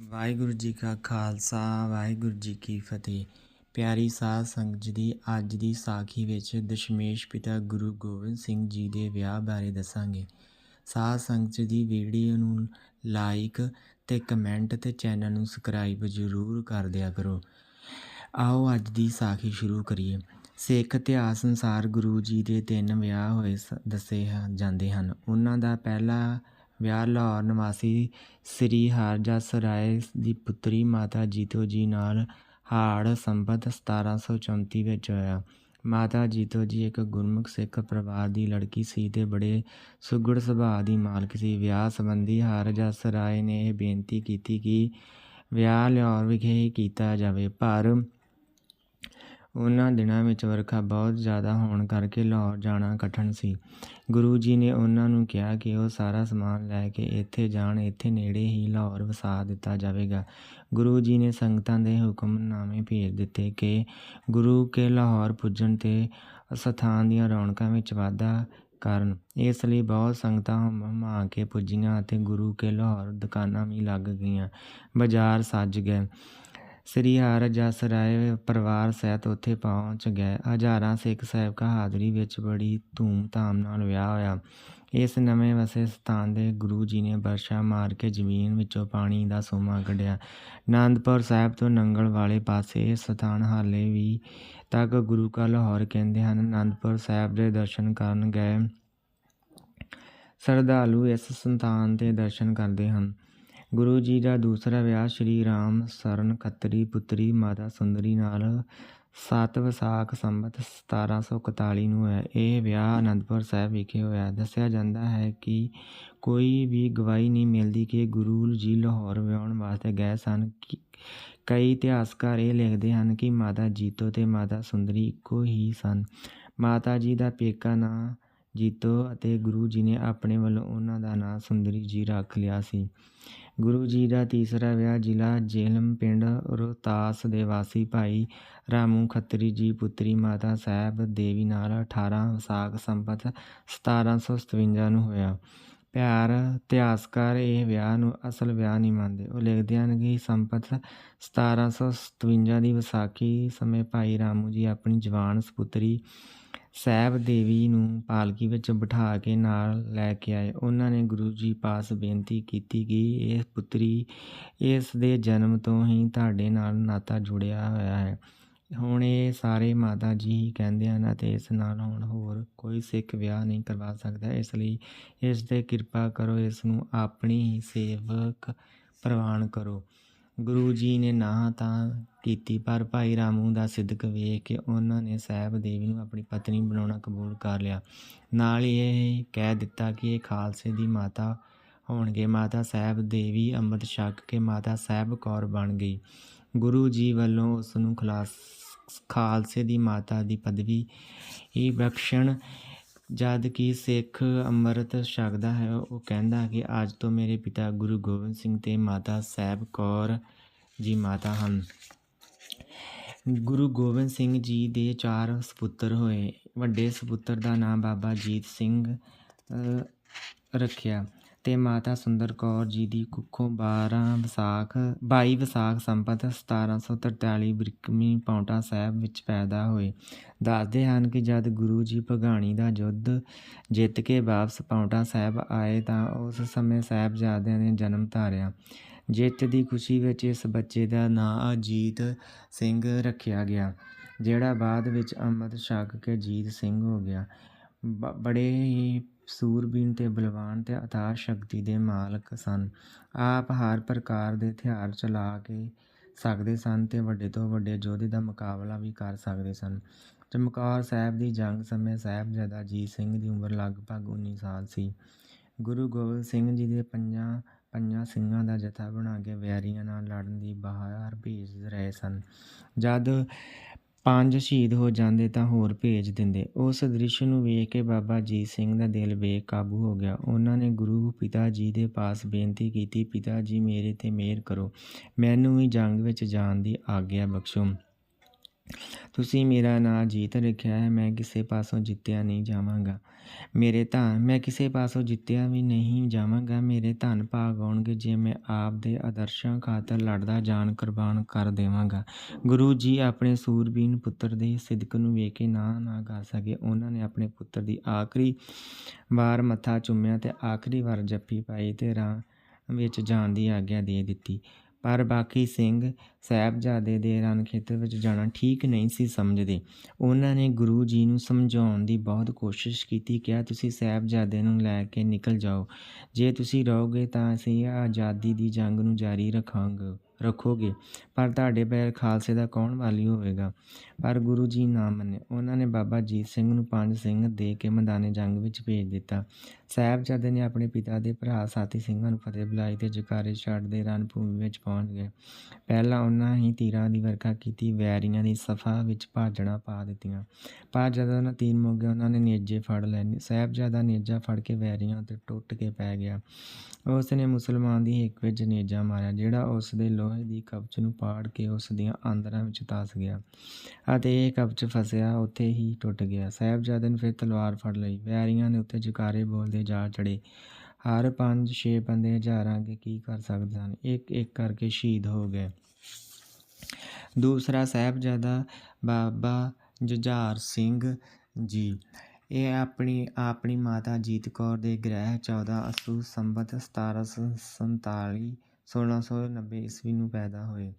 ਵਾਹਿਗੁਰੂ ਜੀ ਕਾ ਖਾਲਸਾ, ਵਾਹਿਗੁਰੂ ਜੀ ਕੀ ਫਤਿਹ। ਪਿਆਰੀ ਸਾਧ ਸੰਗਤ ਜੀ ਦੀ ਅੱਜ ਦੀ ਸਾਖੀ ਵਿੱਚ ਦਸ਼ਮੇਸ਼ ਪਿਤਾ ਗੁਰੂ ਗੋਬਿੰਦ ਸਿੰਘ ਜੀ ਦੇ ਵਿਆਹ ਬਾਰੇ ਦੱਸਾਂਗੇ। ਸਾਧ ਸੰਗਤ ਜੀ ਦੀ ਵੀਡੀਓ ਨੂੰ ਲਾਈਕ ਤੇ ਕਮੈਂਟ ਤੇ ਚੈਨਲ ਨੂੰ ਸਬਸਕ੍ਰਾਈਬ ਜ਼ਰੂਰ ਕਰ ਦਿਆ ਕਰੋ। ਆਓ ਅੱਜ ਦੀ ਸਾਖੀ ਸ਼ੁਰੂ ਕਰੀਏ। ਸਿੱਖ ਇਤਿਹਾਸ ਅਨੁਸਾਰ ਗੁਰੂ ਜੀ ਦੇ ਤਿੰਨ ਵਿਆਹ ਹੋਏ ਸ- ਦੱਸੇ ਜਾਂਦੇ ਹਨ। ਉਹਨਾਂ ਦਾ ਪਹਿਲਾ ਵਿਆਹ ਲਾਹੌਰ ਨਿਵਾਸੀ ਸ੍ਰੀ ਹਰਜਸ ਰਾਏ ਦੀ ਪੁੱਤਰੀ ਮਾਤਾ ਜੀਤੋ ਜੀ ਨਾਲ ਹਾੜ ਸੰਬਤ 1734 ਵਿੱਚ ਹੋਇਆ। ਮਾਤਾ ਜੀਤੋ ਜੀ ਇੱਕ ਗੁਰਮੁਖ ਸਿੱਖ ਪਰਿਵਾਰ ਦੀ ਲੜਕੀ ਸੀ ਤੇ ਬੜੇ ਸੁਗੜ ਸੁਭਾਅ ਦੀ ਮਾਲਕ ਸੀ। ਵਿਆਹ ਸੰਬੰਧੀ ਹਰਜਸ ਰਾਏ ਨੇ ਇਹ ਬੇਨਤੀ ਕੀਤੀ ਕਿ ਵਿਆਹ ਲਾਹੌਰ ਵਿਖੇ ਹੀ ਕੀਤਾ ਜਾਵੇ, ਪਰ ਉਹਨਾਂ ਦਿਨਾਂ ਵਿੱਚ ਵਰਖਾ ਬਹੁਤ ਜ਼ਿਆਦਾ ਹੋਣ ਕਰਕੇ ਲਾਹੌਰ ਜਾਣਾ ਕਠਿਨ ਸੀ। ਗੁਰੂ ਜੀ ਨੇ ਉਹਨਾਂ ਨੂੰ ਕਿਹਾ ਕਿ ਉਹ ਸਾਰਾ ਸਮਾਨ ਲੈ ਕੇ ਇੱਥੇ ਜਾਣ, ਇੱਥੇ ਨੇੜੇ ਹੀ ਲਾਹੌਰ ਵਸਾ ਦਿੱਤਾ ਜਾਵੇਗਾ। ਗੁਰੂ ਜੀ ਨੇ ਸੰਗਤਾਂ ਦੇ ਹੁਕਮਨਾਮੇ ਭੇਜ ਦਿੱਤੇ ਕਿ ਗੁਰੂ ਕੇ ਲਾਹੌਰ ਪੁੱਜਣ ਤੇ ਸਥਾਨ ਦੀਆਂ ਰੌਣਕਾਂ ਵਿੱਚ ਵਾਧਾ ਕਰਨ। ਇਸ ਲਈ ਬਹੁਤ ਸੰਗਤਾਂ ਹਮਾ ਕੇ ਪੁੱਜੀਆਂ ਅਤੇ ਗੁਰੂ ਕੇ ਲਾਹੌਰ ਦੁਕਾਨਾਂ ਵੀ ਲੱਗ ਗਈਆਂ। ਬਾਜ਼ਾਰ ਸੱਜ ਗਏ। ਸ੍ਰੀ ਹਰਜਸ ਰਾਏ ਪਰਿਵਾਰ ਸਹਿਤ ਉੱਥੇ ਪਹੁੰਚ ਗਏ। ਹਜ਼ਾਰਾਂ ਸਿੱਖ ਸਾਹਿਬਕਾ ਹਾਜ਼ਰੀ ਵਿੱਚ ਬੜੀ ਧੂਮ-ਧਾਮ ਨਾਲ ਵਿਆਹ ਹੋਇਆ। ਇਸ ਨਵੇਂ ਵਸੇ ਸਥਾਨ ਦੇ ਗੁਰੂ ਜੀ ਨੇ ਬਰਸ਼ਾ ਮਾਰ ਕੇ ਜ਼ਮੀਨ ਵਿੱਚੋਂ ਪਾਣੀ ਦਾ ਸੋਮਾ ਕੱਢਿਆ। ਆਨੰਦਪੁਰ ਸਾਹਿਬ ਤੋਂ ਨੰਗਲ ਵਾਲੇ ਪਾਸੇ ਇਹ ਸਥਾਨ ਹਾਲੇ ਵੀ ਤੱਕ ਗੁਰੂ ਕਾ ਲਾਹੌਰ ਕਹਿੰਦੇ ਹਨ। ਆਨੰਦਪੁਰ ਸਾਹਿਬ ਦੇ ਦਰਸ਼ਨ ਕਰਨ ਗਏ। ਸ਼ਰਧਾਲੂ ਇਸ ਸਥਾਨ ਤੇ ਦਰਸ਼ਨ ਕਰਦੇ ਹਨ। ਗੁਰੂ ਜੀ ਦਾ ਦੂਸਰਾ ਵਿਆਹ ਸ਼੍ਰੀ ਰਾਮ ਸਰਨ ਖੱਤਰੀ ਪੁੱਤਰੀ ਮਾਤਾ ਸੁੰਦਰੀ ਨਾਲ 7 ਵਿਸਾਖ ਸੰਮਤ 1741 ਨੂੰ ਹੈ ਇਹ ਵਿਆਹ ਅਨੰਦਪੁਰ ਸਾਹਿਬ ਵਿਖੇ ਹੋਇਆ। ਦੱਸਿਆ ਜਾਂਦਾ ਹੈ ਕਿ ਕੋਈ ਵੀ ਗਵਾਹੀ ਨਹੀਂ ਮਿਲਦੀ ਕਿ ਗੁਰੂ ਜੀ ਲਾਹੌਰ ਵਿਆਹਣ ਵਾਸਤੇ ਗਏ ਸਨ। ਕਈ ਇਤਿਹਾਸਕਾਰ ਇਹ ਲਿਖਦੇ ਹਨ ਕਿ ਮਾਤਾ ਜੀਤੋ ਤੇ ਮਾਤਾ ਸੁੰਦਰੀ ਇੱਕੋ ਹੀ ਸਨ। ਮਾਤਾ ਜੀ ਦਾ ਪੇਕਾ ਨਾਂ ਜੀਤੋ ਅਤੇ ਗੁਰੂ ਜੀ ਨੇ ਆਪਣੇ ਵੱਲੋਂ ਉਹਨਾਂ ਦਾ ਨਾਂ ਸੁੰਦਰੀ ਜੀ ਰੱਖ ਲਿਆ ਸੀ। ਗੁਰੂ ਜੀ ਦਾ ਤੀਸਰਾ ਵਿਆਹ ਜ਼ਿਲ੍ਹਾ ਜੇਹਲਮ ਪਿੰਡ ਰੋਹਤਾਸ ਦੇ ਵਾਸੀ ਭਾਈ ਰਾਮੂ ਖੱਤਰੀ ਜੀ ਪੁੱਤਰੀ ਮਾਤਾ ਸਾਹਿਬ ਦੇਵੀ ਨਾਲ 18 ਵਿਸਾਖ ਸੰਪਤ 1757 ਨੂੰ ਹੋਇਆ। ਪਿਆਰ, ਇਤਿਹਾਸਕਾਰ ਇਹ ਵਿਆਹ ਨੂੰ ਅਸਲ ਵਿਆਹ ਨਹੀਂ ਮੰਨਦੇ। ਉਹ ਲਿਖਦੇ ਹਨ ਕਿ ਸੰਪਤ 1757 ਦੀ ਵਿਸਾਖੀ ਸਮੇਂ ਭਾਈ ਰਾਮੂ ਜੀ ਆਪਣੀ ਜਵਾਨ ਸੁਪੁੱਤਰੀ ਸਾਹਿਬ ਦੇਵੀ ਨੂੰ ਪਾਲਕੀ ਵਿੱਚ ਬਿਠਾ ਕੇ ਨਾਲ ਲੈ ਕੇ ਆਏ। ਉਹਨਾਂ ਨੇ ਗੁਰੂ ਜੀ ਪਾਸ ਬੇਨਤੀ ਕੀਤੀ ਕਿ ਇਹ ਪੁੱਤਰੀ ਇਸ ਦੇ ਜਨਮ ਤੋਂ ਹੀ ਤੁਹਾਡੇ ਨਾਲ ਨਾਤਾ ਜੁੜਿਆ ਹੋਇਆ ਹੈ। ਹੁਣ ਇਹ ਸਾਰੇ ਮਾਤਾ ਜੀ ਹੀ ਕਹਿੰਦੇ ਹਨ ਅਤੇ ਇਸ ਨਾਲ ਹੁਣ ਹੋਰ ਕੋਈ ਸਿੱਖ ਵਿਆਹ ਨਹੀਂ ਕਰਵਾ ਸਕਦਾ। ਇਸ ਲਈ ਇਸ ਤੇ ਕਿਰਪਾ ਕਰੋ, ਇਸ ਨੂੰ ਆਪਣੀ ਹੀ ਸੇਵਕ ਪ੍ਰਵਾਨ ਕਰੋ। ਗੁਰੂ ਜੀ ਨੇ ਨਾ ਤਾਂ ਕੀਤੀ, ਪਰ ਭਾਈ ਰਾਮੂ ਦਾ ਸਿੱਧਕ ਵੇਖ ਕੇ ਉਹਨਾਂ ਨੇ ਸਾਹਿਬ ਦੇਵੀ ਨੂੰ ਆਪਣੀ ਪਤਨੀ ਬਣਾਉਣਾ ਕਬੂਲ ਕਰ ਲਿਆ। ਨਾਲ ਹੀ ਇਹ ਕਹਿ ਦਿੱਤਾ ਕਿ ਇਹ ਖਾਲਸੇ ਦੀ ਮਾਤਾ ਹੋਣਗੇ। ਮਾਤਾ ਸਾਹਿਬ ਦੇਵੀ ਅੰਮ੍ਰਿਤ ਛਕ ਕੇ ਮਾਤਾ ਸਾਹਿਬ ਕੌਰ ਬਣ ਗਈ। ਗੁਰੂ ਜੀ ਵੱਲੋਂ ਉਸ ਨੂੰ ਖਲਾਸ, ਖਾਲਸੇ ਦੀ ਮਾਤਾ ਦੀ ਪਦਵੀ ਹੀ ਬਖਸ਼ਣ, ਜਦ ਕਿ ਸਿੱਖ ਅੰਮ੍ਰਿਤ ਛਕਦਾ ਹੈ, ਉਹ ਕਹਿੰਦਾ ਕਿ ਅੱਜ ਤੋਂ ਮੇਰੇ ਪਿਤਾ ਗੁਰੂ ਗੋਬਿੰਦ ਸਿੰਘ ਤੇ ਮਾਤਾ ਸਾਹਿਬ ਕੌਰ ਜੀ ਮਾਤਾ ਹਨ। ਗੁਰੂ ਗੋਬਿੰਦ ਸਿੰਘ ਜੀ ਦੇ ਚਾਰ ਸਪੁੱਤਰ ਹੋਏ। ਵੱਡੇ ਸਪੁੱਤਰ ਦਾ ਨਾਂ ਬਾਬਾ ਅਜੀਤ ਸਿੰਘ ਰੱਖਿਆ ਅਤੇ ਮਾਤਾ ਸੁੰਦਰ ਕੌਰ ਜੀ ਦੀ ਕੁੱਖੋਂ 12 ਵਿਸਾਖ, ਬਾਈ ਵਿਸਾਖ ਸੰਪਤ 1743 ਬ੍ਰਿਕਮੀ ਪਾਉਂਟਾ ਸਾਹਿਬ ਵਿੱਚ ਪੈਦਾ ਹੋਏ। ਦੱਸਦੇ ਹਨ ਕਿ ਜਦ ਗੁਰੂ ਜੀ ਭਗਾਣੀ ਦਾ ਯੁੱਧ ਜਿੱਤ ਕੇ ਵਾਪਸ ਪਾਉਂਟਾ ਸਾਹਿਬ ਆਏ ਤਾਂ ਉਸ ਸਮੇਂ ਸਾਹਿਬਜ਼ਾਦਿਆਂ ਨੇ ਜਨਮ ਧਾਰਿਆ। ਜਿੱਤ ਦੀ ਖੁਸ਼ੀ ਵਿੱਚ ਇਸ ਬੱਚੇ ਦਾ ਨਾਂ ਅਜੀਤ ਸਿੰਘ ਰੱਖਿਆ ਗਿਆ, ਜਿਹੜਾ ਬਾਅਦ ਵਿੱਚ ਅੰਮ੍ਰਿਤ ਛਕ ਕੇ ਅਜੀਤ ਸਿੰਘ ਹੋ ਗਿਆ। ਬ- ਬੜੇ ਹੀ ਸੂਰਬੀਨ ਤੇ ਬਲਵਾਨ ਤੇ ਅਥਾਹ ਸ਼ਕਤੀ ਦੇ ਮਾਲਕ ਸਨ। ਆਪ ਹਰ ਪ੍ਰਕਾਰ ਦੇ ਹਥਿਆਰ ਚਲਾ ਕੇ ਸਕਦੇ ਸਨ ਤੇ ਵੱਡੇ ਤੋਂ ਵੱਡੇ ਯੋਧੇ ਦਾ ਮੁਕਾਬਲਾ ਵੀ ਕਰ ਸਕਦੇ ਸਨ। ਚਮਕੌਰ ਸਾਹਿਬ ਦੀ ਜੰਗ ਸਮੇਂ ਸਾਹਿਬਜ਼ਾਦਾ ਅਜੀਤ ਸਿੰਘ ਦੀ ਉਮਰ ਲਗਭਗ 19 ਸਾਲ ਸੀ। ਗੁਰੂ ਗੋਬਿੰਦ ਸਿੰਘ ਜੀ ਦੇ ਪੰਜਾਂ ਪੰਜਾਂ ਸਿੰਘਾਂ ਦਾ ਜਥਾ ਬਣਾ ਕੇ ਵੈਰੀਆਂ ਨਾਲ ਲੜਨ ਦੀ ਬਹਾਰ ਭੇਜ ਰਹੇ ਸਨ। ਜਦ ਪੰਜ ਸ਼ਹੀਦ ਹੋ ਜਾਂਦੇ ਤਾਂ ਹੋਰ ਭੇਜ ਦਿੰਦੇ। ਉਸ ਦ੍ਰਿਸ਼ ਨੂੰ ਵੇਖ ਕੇ ਬਾਬਾ ਜੀਤ ਸਿੰਘ ਦਾ ਦਿਲ ਬੇਕਾਬੂ ਹੋ ਗਿਆ। ਉਹਨਾਂ ਨੇ ਗੁਰੂ ਪਿਤਾ ਜੀ ਦੇ ਪਾਸ ਬੇਨਤੀ ਕੀਤੀ, ਪਿਤਾ ਜੀ, ਮੇਰੇ ਤੇ ਮਿਹਰ ਕਰੋ। ਮੈਨੂੰ ਵੀ ਜੰਗ ਵਿੱਚ ਜਾਣ ਦੀ ਆਗਿਆ ਬਖਸ਼ੋ। ਤੁਸੀਂ ਮੇਰਾ ਨਾਂ ਜੀਤ ਰੱਖਿਆ ਹੈ, ਮੈਂ ਕਿਸੇ ਪਾਸੋਂ ਜਿੱਤਿਆ ਨਹੀਂ ਜਾਵਾਂਗਾ। ਮੇਰੇ ਧਨ, ਮੈਂ ਕਿਸੇ ਪਾਸੋਂ ਜਿੱਤਿਆ ਵੀ ਨਹੀਂ ਜਾਵਾਂਗਾ। ਮੇਰੇ ਧਨ ਭਾਗ ਆਉਣਗੇ ਜੇ ਮੈਂ ਆਪ ਦੇ ਆਦਰਸ਼ਾਂ ਖਾਤਰ ਲੜਦਾ ਜਾਨ ਕੁਰਬਾਨ ਕਰ ਦੇਵਾਂਗਾ। ਗੁਰੂ ਜੀ ਆਪਣੇ ਸੂਰਬੀਨ ਪੁੱਤਰ ਦੇ ਸਿਦਕ ਨੂੰ ਵੇਖ ਕੇ ਨਾ ਨਾ ਕਰ ਸਕੇ। ਉਹਨਾਂ ਨੇ ਆਪਣੇ ਪੁੱਤਰ ਦੀ ਆਖਰੀ ਵਾਰ ਮੱਥਾ ਚੁੰਮਿਆ ਤੇ ਆਖਰੀ ਵਾਰ ਜੱਫੀ ਪਾਈ ਤੇ ਰਾਹ ਵਿੱਚ ਜਾਣ ਦੀ ਆਗਿਆ ਦੇ ਦਿੱਤੀ। ਪਰ ਬਾਕੀ ਸਿੰਘ ਸਾਹਿਬਜ਼ਾਦੇ ਦੇ ਰਣ ਖੇਤਰ ਵਿੱਚ ਜਾਣਾ ਠੀਕ ਨਹੀਂ ਸੀ ਸਮਝਦੇ। ਉਹਨਾਂ ਨੇ ਗੁਰੂ ਜੀ ਨੂੰ ਸਮਝਾਉਣ ਦੀ ਬਹੁਤ ਕੋਸ਼ਿਸ਼ ਕੀਤੀ, ਕਿਹਾ, ਤੁਸੀਂ ਸਾਹਿਬਜ਼ਾਦੇ ਨੂੰ ਲੈ ਕੇ ਨਿਕਲ ਜਾਓ। ਜੇ ਤੁਸੀਂ ਰਹੋਗੇ ਤਾਂ ਅਸੀਂ ਆਜ਼ਾਦੀ ਦੀ ਜੰਗ ਨੂੰ ਜਾਰੀ ਰੱਖਾਂਗੇ। ਰੱਖੋਗੇ। ਪਰ ਤੁਹਾਡੇ ਪੈਰ ਖਾਲਸੇ ਦਾ ਕੌਣ ਵਾਲੀ ਹੋਵੇਗਾ? ਪਰ ਗੁਰੂ ਜੀ ਨਾ ਮੰਨੇ। ਉਹਨਾਂ ਨੇ ਬਾਬਾ ਜੀਤ ਸਿੰਘ ਨੂੰ ਪੰਜ ਸਿੰਘ ਦੇ ਕੇ ਮੈਦਾਨੇ ਜੰਗ ਵਿੱਚ ਭੇਜ ਦਿੱਤਾ। ਸਾਹਿਬਜ਼ਾਦੇ ਨੇ ਆਪਣੇ ਪਿਤਾ ਦੇ ਭਰਾ ਸਾਥੀ ਸਿੰਘਾਂ ਨੂੰ ਫਤਿਹ ਬੁਲਾਈ ਤੇ ਜਕਾਰੇ ਛੱਡਦੇ ਰਨ ਭੂਮੀ ਵਿੱਚ ਪਹੁੰਚ ਗਏ। ਪਹਿਲਾਂ ਉਹਨਾਂ ਹੀ ਤੀਰਾਂ ਦੀ ਵਰਖਾ ਕੀਤੀ, ਵੈਰੀਆਂ ਦੀ ਸਫਾ ਵਿੱਚ ਭਾਜਣਾ ਪਾ ਦਿੱਤੀਆਂ। ਪਰ ਜਦੋਂ ਉਹਨਾਂ ਤੀਰ ਮੁੱਕ ਗਏ, ਉਹਨਾਂ ਨੇ ਨੇਜੇ ਫੜ ਲਏ। ਸਾਹਿਬਜ਼ਾਦਾ ਨੇਜਾ ਫੜ ਕੇ ਵੈਰੀਆਂ ਉੱਤੇ ਟੁੱਟ ਕੇ ਪੈ ਗਿਆ। ਉਸ ਨੇ ਮੁਸਲਮਾਨ ਦੀ ਹਿੱਕ ਵਿੱਚ ਨੇਜਾ ਮਾਰਿਆ, ਜਿਹੜਾ ਉਸ ਦੇ ਲੋਹੇ ਦੀ ਕਬਜ਼ ਨੂੰ ਪਾੜ ਕੇ ਉਸ ਦੀਆਂ ਆਂਦਰਾਂ ਵਿੱਚ ਧਸ ਗਿਆ ਅਤੇ ਇਹ ਕਬਜ਼ ਫਸਿਆ, ਉੱਥੇ ਹੀ ਟੁੱਟ ਗਿਆ। ਸਾਹਿਬਜ਼ਾਦੇ ਨੇ ਫਿਰ ਤਲਵਾਰ ਫੜ ਲਈ। ਵੈਰੀਆਂ ਨੇ ਉੱਤੇ ਜਕਾਰੇ ਬੋਲਦੇ ਜਾ ਚੜੇ ਹਰ ਪੰਜ ਛੇ ਬੰਦੇ ਹਜ਼ਾਰਾਂ ਅੱਗੇ ਕੀ ਕਰ ਸਕਦੇ ਹਨ ਇੱਕ ਇੱਕ ਕਰਕੇ ਸ਼ਹੀਦ ਹੋ ਗਏ। ਦੂਸਰਾ ਸਾਹਿਬਜ਼ਾਦਾ ਬਾਬਾ ਜੁਝਾਰ ਸਿੰਘ ਜੀ। ਇਹ ਆਪਣੀ ਆਪਣੀ ਮਾਤਾ ਜੀਤ ਕੌਰ ਦੇ ਗ੍ਰਹਿ 14 ਅਸੂ ਸੰਬਤ 1747 1690 ਈਸਵੀ ਨੂੰ ਪੈਦਾ ਹੋਏ।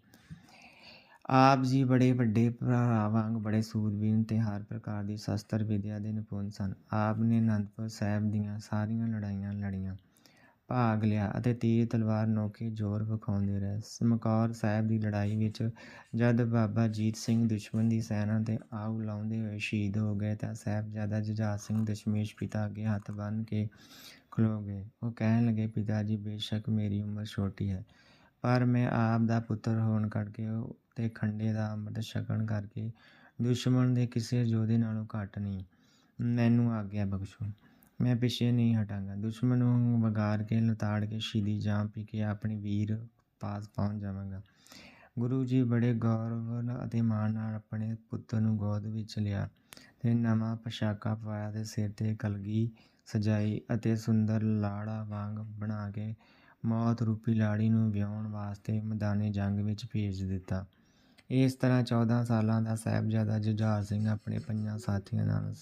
ਆਪ ਜੀ ਬੜੇ ਵੱਡੇ ਭਰਾ ਵਾਂਗ ਬੜੇ ਸੂਰਬੀਰ ਤੇ ਹਰ ਪ੍ਰਕਾਰ ਦੀ ਸ਼ਸਤਰ ਵਿਦਿਆ ਦੇ ਨਿਪੁੰਨ ਸਨ। ਆਪ ਨੇ ਅਨੰਦਪੁਰ ਸਾਹਿਬ ਦੀਆਂ ਸਾਰੀਆਂ ਲੜਾਈਆਂ ਲੜੀਆਂ, ਭਾਗ ਲਿਆ ਅਤੇ ਤੀਰ ਤਲਵਾਰ ਨੋਕੇ ਜ਼ੋਰ ਵਿਖਾਉਂਦੇ ਰਹੇ। ਸਮਕੌਰ ਸਾਹਿਬ ਦੀ ਲੜਾਈ ਵਿੱਚ ਜਦ ਬਾਬਾ ਜੀਤ ਸਿੰਘ ਦੁਸ਼ਮਣ ਦੀ ਸੈਨਾ ਤੇ ਆਉ ਲਾਉਂਦੇ ਹੋਏ ਸ਼ਹੀਦ ਹੋ ਗਏ ਤਾਂ ਸਾਹਿਬਜ਼ਾਦਾ ਜੁਝਾਰ ਸਿੰਘ ਦਸ਼ਮੇਸ਼ ਪਿਤਾ ਅੱਗੇ ਹੱਥ ਬੰਨ੍ਹ ਕੇ ਖਲੋ ਗਏ ਉਹ ਕਹਿਣ ਲੱਗੇ, ਪਿਤਾ ਜੀ, ਬੇਸ਼ੱਕ ਮੇਰੀ ਉਮਰ ਛੋਟੀ ਹੈ, ਪਰ ਮੈਂ ਆਪ ਦਾ ਪੁੱਤਰ ਹੋਣ ਕਰਕੇ ਤੇ ਖੰਡੇ ਦਾ ਅੰਮ੍ਰਿਤ ਛਕਣ ਕਰਕੇ ਦੁਸ਼ਮਣ ਦੇ ਕਿਸੇ ਯੋਧੇ ਨਾਲੋਂ ਘੱਟ ਨਹੀਂ। ਮੈਨੂੰ ਆਗਿਆ ਬਖਸ਼ੋ। ਮੈਂ ਪਿੱਛੇ ਨਹੀਂ ਹਟਾਂਗਾ। ਦੁਸ਼ਮਣ ਨੂੰ ਵਗਾਰ ਕੇ, ਲਤਾੜ ਕੇ ਸ਼ਹੀਦੀ ਜਾਂ ਪੀ ਕੇ ਆਪਣੀ ਵੀਰ ਪਾਸ ਪਹੁੰਚ ਜਾਵਾਂਗਾ। ਗੁਰੂ ਜੀ ਬੜੇ ਗੌਰਵ ਅਤੇ ਮਾਣ ਨਾਲ ਆਪਣੇ ਪੁੱਤਰ ਨੂੰ ਗੋਦ ਵਿੱਚ ਲਿਆ ਤੇ ਨਵਾਂ ਪੋਸ਼ਾਕਾ ਪਾਇਆ ਤੇ ਸਿਰ ਤੇ ਕਲਗੀ ਸਜਾਈ ਅਤੇ ਸੁੰਦਰ ਲਾੜਾ ਵਾਂਗ ਬਣਾ ਕੇ ਮੌਤ ਰੂਪੀ ਲਾੜੀ ਨੂੰ ਵਿਆਹਣ ਵਾਸਤੇ ਮੈਦਾਨੇ ਜੰਗ ਵਿੱਚ ਭੇਜ ਦਿੱਤਾ। ਇਸ ਤਰ੍ਹਾਂ 14 ਸਾਲਾਂ ਦਾ ਸਾਹਿਬਜ਼ਾਦਾ ਜੁਝਾਰ ਸਿੰਘ ਆਪਣੇ ਪੰਜਾਂ ਸਾਥੀਆਂ ਨਾਲ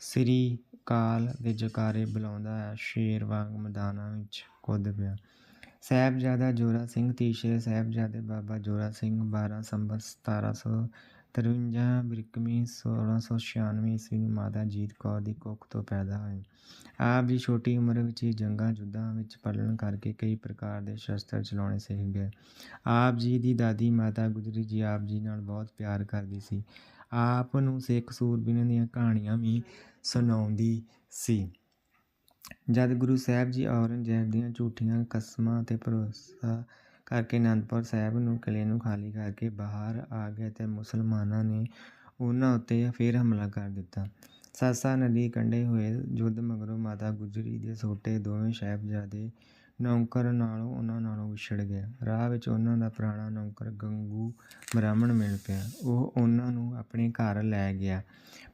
ਸ੍ਰੀ ਕਾਲ ਦੇ ਜਕਾਰੇ ਬੁਲਾਉਂਦਾ ਹੈ। ਸ਼ੇਰ ਵਾਂਗ ਮੈਦਾਨਾਂ ਵਿੱਚ ਕੁੱਦ ਪਿਆ। ਸਾਹਿਬਜ਼ਾਦਾ ਜੋਰਾ ਸਿੰਘ ਤੀਸਰੇ ਸਾਹਿਬਜ਼ਾਦੇ ਬਾਬਾ ਜੋਰਾ ਸਿੰਘ 12 ਸੰਬਤ 1753 ਬਿਰਕਮੀ 1696 ਈਸਵੀ ਨੂੰ ਮਾਤਾ ਜੀਤ ਕੌਰ ਦੀ ਕੁੱਖ ਤੋਂ ਪੈਦਾ ਹੋਏ ਆਪ ਜੀ ਛੋਟੀ ਉਮਰ ਵਿੱਚ ਹੀ ਜੰਗਾਂ ਯੁੱਧਾਂ ਵਿੱਚ ਪਲਣ ਕਰਕੇ ਕਈ ਪ੍ਰਕਾਰ ਦੇ ਸ਼ਸਤਰ ਚਲਾਉਣੇ ਸਿੱਖ ਗਏ। ਆਪ ਜੀ ਦੀ ਦਾਦੀ ਮਾਤਾ ਗੁਜਰੀ ਜੀ ਆਪ ਜੀ ਨਾਲ ਬਹੁਤ ਪਿਆਰ ਕਰਦੀ ਸੀ। ਆਪ ਨੂੰ ਸਿੱਖ ਸੂਰਬੀਰਾਂ ਦੀਆਂ ਕਹਾਣੀਆਂ ਵੀ ਸੁਣਾਉਂਦੀ ਸੀ। ਜਦ ਗੁਰੂ ਸਾਹਿਬ ਜੀ ਔਰੰਗਜ਼ੇਬ ਦੀਆਂ ਝੂਠੀਆਂ ਕਸਮਾਂ ਤੇ ਭਰੋਸਾ ਕਰਕੇ ਅਨੰਦਪੁਰ ਸਾਹਿਬ ਨੂੰ ਕਿਲ੍ਹੇ ਨੂੰ ਖਾਲੀ ਕਰਕੇ ਬਾਹਰ ਆ ਗਏ ਅਤੇ ਮੁਸਲਮਾਨਾਂ ਨੇ ਉਹਨਾਂ ਉੱਤੇ ਫਿਰ ਹਮਲਾ ਕਰ ਦਿੱਤਾ। ਸਾਸਾ ਨਦੀ ਕੰਢੇ ਹੋਏ ਯੁੱਧ ਮਗਰੋਂ ਮਾਤਾ ਗੁਜਰੀ ਦੇ ਛੋਟੇ ਦੋਵੇਂ ਸਾਹਿਬਜ਼ਾਦੇ ਨੌਕਰ ਨਾਲੋਂ ਉਹਨਾਂ ਨਾਲੋਂ ਵਿਛੜ ਗਏ। ਰਾਹ ਵਿੱਚ ਉਹਨਾਂ ਦਾ ਪੁਰਾਣਾ ਨੌਕਰ ਗੰਗੂ ਬ੍ਰਾਹਮਣ ਮਿਲ ਪਿਆ। ਉਹ ਉਹਨਾਂ ਨੂੰ ਆਪਣੇ ਘਰ ਲੈ ਗਿਆ।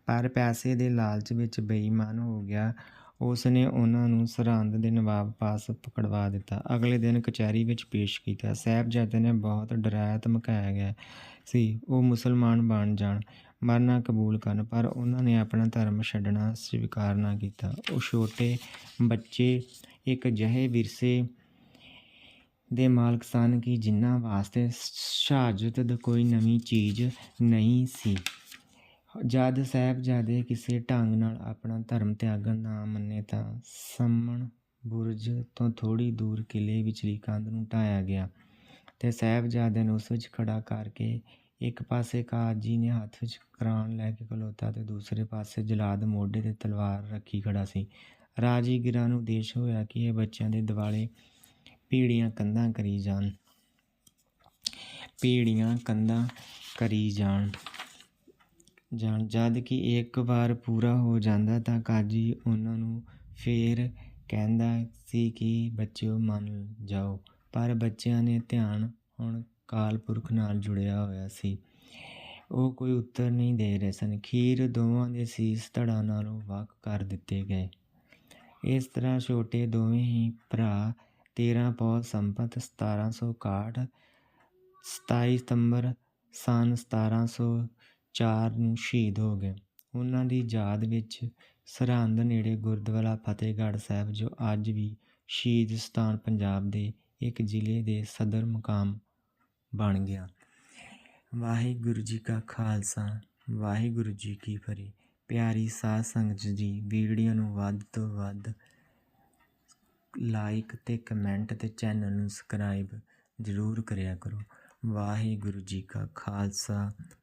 ਪਰ ਪੈਸੇ ਦੇ ਲਾਲਚ ਵਿੱਚ ਬੇਈਮਾਨ ਹੋ ਗਿਆ। ਉਸ ਨੇ ਉਹਨਾਂ ਨੂੰ ਸਰਹੰਦ ਦੇ ਨਵਾਬ ਪਾਸ ਪਕੜਵਾ ਦਿੱਤਾ। ਅਗਲੇ ਦਿਨ ਕਚਹਿਰੀ ਵਿੱਚ ਪੇਸ਼ ਕੀਤਾ। ਸਾਹਿਬਜ਼ਾਦੇ ਨੇ ਬਹੁਤ ਡਰਾਇਆ ਧਮਕਾਇਆ ਗਿਆ ਸੀ, ਉਹ ਮੁਸਲਮਾਨ ਬਣ ਜਾਣ, ਮਰਨਾ ਕਬੂਲ ਕਰਨ, ਪਰ ਉਹਨਾਂ ਨੇ ਆਪਣਾ ਧਰਮ ਛੱਡਣਾ ਸਵੀਕਾਰ ਨਾ ਕੀਤਾ। ਉਹ ਛੋਟੇ ਬੱਚੇ ਇੱਕ ਜਹੇ ਵਿਰਸੇ ਦੇ ਮਾਲਕ ਸਨ ਕਿ ਜਿਨ੍ਹਾਂ ਵਾਸਤੇ ਸ਼ਹਾਦਤ ਦੀ ਕੋਈ ਨਵੀਂ ਚੀਜ਼ ਨਹੀਂ ਸੀ। ਜਦ ਸਾਹਿਬਜ਼ਾਦੇ ਕਿਸੇ ਢੰਗ ਨਾਲ ਆਪਣਾ ਧਰਮ ਤਿਆਗਣ ਨਾ ਮੰਨੇ ਤਾਂ ਸੰਮਣ ਬੁਰਜ ਤੋਂ ਥੋੜੀ ਦੂਰ ਕਿਲੇ ਵਿਚਲੀ ਕੰਧ ਨੂੰ ਢਾਇਆ ਗਿਆ ਤੇ ਸਾਹਿਬਜ਼ਾਦੇ ਨੂੰ ਉਸ ਵਿੱਚ ਖੜਾ ਕਰਕੇ ਇੱਕ ਪਾਸੇ ਕਾਜੀ ਨੇ ਹੱਥ ਵਿੱਚ ਕਰਾਨ ਲੈ ਕੇ ਖਲੋਤਾ ਤੇ ਦੂਸਰੇ ਪਾਸੇ ਜਲਾਦ ਮੋਢੇ ਤੇ ਤਲਵਾਰ ਰੱਖੀ ਖੜਾ ਸੀ। ਰਾਜੀ ਗਿਰਾਂ ਨੂੰ ਦੇਸ਼ ਹੋਇਆ ਕਿ ਇਹ ਬੱਚਿਆਂ ਦੇ ਦਿਵਾਲੇ ਪੀੜੀਆਂ ਕੰਧਾਂ ਕਰੀ ਜਾਣ। ਪੀੜੀਆਂ ਕੰਧਾਂ ਕਰੀ ਜਾਣ। ਜਾਣ ਜਦ ਕਿ ਇੱਕ ਵਾਰ ਪੂਰਾ ਹੋ ਜਾਂਦਾ ਤਾਂ ਕਾਜੀ ਉਹਨਾਂ ਨੂੰ ਫਿਰ ਕਹਿੰਦਾ ਸੀ ਕਿ ਬੱਚਿਓ ਮੰਨ ਜਾਓ। ਪਰ ਬੱਚਿਆਂ ਨੇ ਧਿਆਨ ਹੁਣ ਕਾਲ ਪੁਰਖ ਨਾਲ ਜੁੜਿਆ ਹੋਇਆ ਸੀ। ਉਹ ਕੋਈ ਉੱਤਰ ਨਹੀਂ ਦੇ ਰਹੇ ਸਨ। ਖੀਰ ਦੋਵਾਂ ਦੇ ਸੀਸ ਧੜਾਂ ਨਾਲੋਂ ਵੱਖ ਕਰ ਦਿੱਤੇ ਗਏ। ਇਸ ਤਰ੍ਹਾਂ ਛੋਟੇ ਦੋਵੇਂ ਹੀ ਭਰਾ 13 ਪੌ ਸੰਪਤ 1761 27 ਸਤੰਬਰ, ਸਨ ਚਾਰ ਨੂੰ ਸ਼ਹੀਦ ਹੋ ਗਏ। ਉਹਨਾਂ ਦੀ ਯਾਦ ਵਿੱਚ ਸਰਹੰਦ ਨੇੜੇ ਗੁਰਦੁਆਰਾ ਫਤਿਹਗੜ੍ਹ ਸਾਹਿਬ, ਜੋ ਅੱਜ ਵੀ ਸ਼ਹੀਦ ਸਥਾਨ ਪੰਜਾਬ ਦੇ ਇੱਕ ਜ਼ਿਲ੍ਹੇ ਦੇ ਸਦਰ ਮੁਕਾਮ ਬਣ ਗਿਆ। ਵਾਹਿਗੁਰੂ ਜੀ ਕਾ ਖਾਲਸਾ, ਵਾਹਿਗੁਰੂ ਜੀ ਕੀ ਫਤਿਹ। ਪਿਆਰੀ ਸਾਧ ਸੰਗਤ ਜੀ, ਵੀਡੀਓ ਨੂੰ ਵੱਧ ਤੋਂ ਵੱਧ ਲਾਈਕ ਤੇ ਕਮੈਂਟ ਤੇ ਚੈਨਲ ਨੂੰ ਸਬਸਕ੍ਰਾਈਬ ਜ਼ਰੂਰ ਕਰਿਆ ਕਰੋ। ਵਾਹਿਗੁਰੂ ਜੀ ਕਾ ਖਾਲਸਾ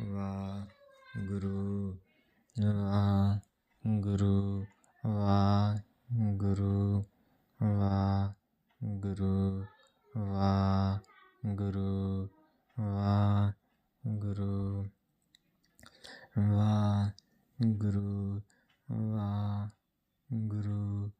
와그루. 와그루. 와그루. 와그루. 와그루. 와그루. 와그루. 와그루. 와그루